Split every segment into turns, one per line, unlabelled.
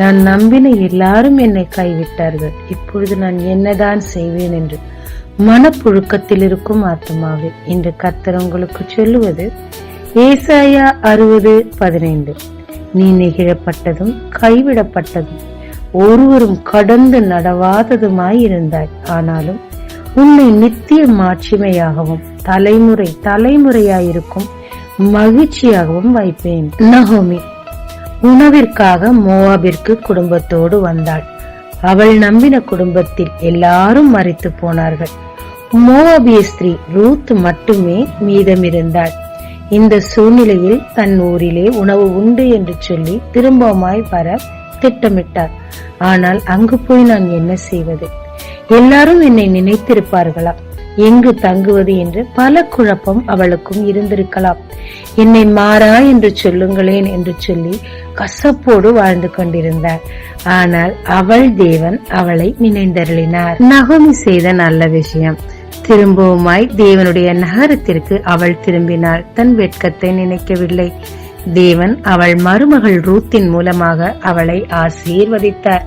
நான் நம்பின எல்லாரும் என்னை கைவிட்டார்கள். இப்பொழுது நான் என்னதான் செய்வேன் என்று மனப்புழுக்கத்தில் இருக்கும் ஆத்மாவே இன்று கர்த்தர் உங்களுக்கு சொல்லுவது ஏசாயா அறுபது பதினைந்து. நீ நெகிழப்பட்டதும் கைவிடப்பட்டதும் ஒருவரும் கடந்து நடவாததுமாய் இருந்தாய். ஆனாலும் உன்னை நித்திய மாட்சிமையாகவும் தலைமுறை தலைமுறையாயிருக்கும் மகிழ்ச்சியாகவும் வைப்பேன். நகோமி உணவிற்காக மோவாபிற்கு குடும்பத்தோடு வந்தாள். அவள் நம்பின குடும்பத்தில் எல்லாரும் மறித்து போனார்கள். மோவாபிய ஸ்திரீ ரூத் மட்டுமே மீதமிருந்தாள். இந்த சூழ்நிலையில் தன் ஊரிலே உணவு உண்டு என்று சொல்லி திரும்பவுமாய் வர திட்டமிட்டார் ஆனால் அங்கு போய் நான் என்ன செய்வது? எல்லாரும் என்னை நினைத்திருப்பார்களா? எங்கு தங்குவது என்று பல குழப்பம் அவளுக்கும் இருந்திருக்கலாம். என்னை மாறா என்று சொல்லுங்களேன் என்று சொல்லி கசப்போடு வாழ்ந்து கொண்டிருந்தார் ஆனால் அவள் தேவன் அவளை நினைந்தருளினார். நகமி செய்த நல்ல விஷயம். திரும்பவுமாய் தேவனுடைய நகரத்திற்கு அவள் திரும்பினாள். தன் வெட்கத்தை நினைக்கவில்லை. தேவன் அவள் மருமகள் ரூத்தின் மூலமாக அவளை ஆசீர்வதித்தார்.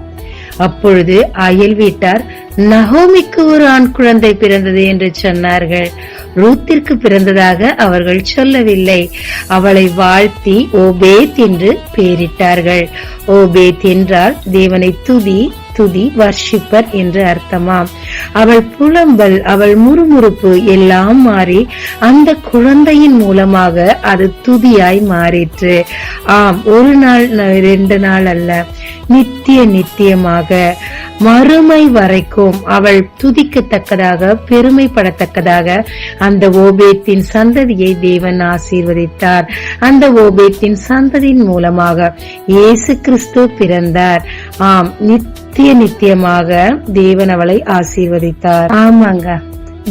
அப்பொழுது அயல் வீட்டார் நகோமிக்கு ஒரு ஆண் குழந்தை பிறந்தது என்று சொன்னார்கள். ரூத்திற்கு பிறந்ததாக அவர்கள் சொல்லவில்லை. அவளை வாழ்த்தி ஓபேத் என்று பெயரிட்டார்கள். ஓபேத் என்றால் தேவனை துதி துதி வர்ஷிப்பர் என்று அர்த்தமாம். அவள் புலம்பல் அவள் முறுமுறுப்பு எல்லாம் மாறி அந்த குழந்தையின் மூலமாக அது துதியாய் மாறிற்று. ஆம் ஒரு நாள் ரெண்டு நாள் அல்ல நித்திய நித்தியமாக. மறுமை வரைக்கும் அவள் துதிக்கத்தக்கதாக பெருமைப்படத்தக்கதாக அந்த ஓபேத்தின் சந்ததியை தேவன் ஆசீர்வதித்தார். அந்த ஓபேத்தின் சந்ததியின் மூலமாக இயேசு கிறிஸ்து பிறந்தார். ஆம் நித்திய நித்தியமாக தேவன் அவளை ஆசீர்வதித்தார். ஆமாங்க.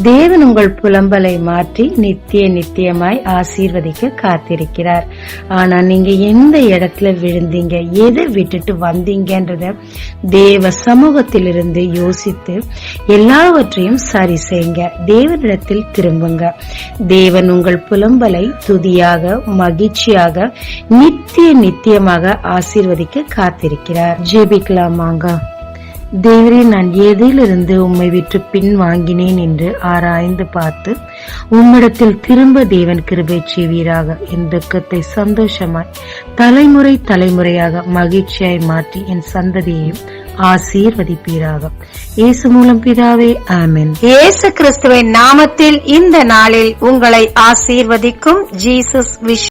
தேவன் உங்கள் புலம்பலை மாற்றி நித்திய நித்தியமாய் ஆசீர்வதிக்க காத்திருக்கிறார். ஆனா நீங்க எந்த இடத்துல விழுந்தீங்க எதை விட்டுட்டு வந்தீங்கன்றத தேவ சமூகத்திலிருந்து யோசித்து எல்லாவற்றையும் சரி செய்யுங்க. தேவனிடத்தில் திரும்புங்க. தேவன் உங்கள் புலம்பலை துதியாக மகிழ்ச்சியாக நித்திய நித்தியமாக ஆசீர்வதிக்க காத்திருக்கிறார். ஜெபிக்கலாமாங்க? தேவரே நான் எதிலிருந்து உம்மை விட்டு பின் வாங்கினேன் என்று ஆராய்ந்து பார்த்து உம்மிடத்தில் திரும்ப தேவன் கிருபை செய்வீராக. என் துக்கத்தை சந்தோஷமாய் தலைமுறை தலைமுறையாக மகிழ்ச்சியாய் மாற்றி என் சந்ததியையும் ஆசீர்வதிப்பீராக. இயேசு மூலம் பிதாவே ஆமென்.
இயேசு கிறிஸ்துவின் நாமத்தில் இந்த நாளில் உங்களை ஆசீர்வதிக்கும் ஜீசஸ் விஷ்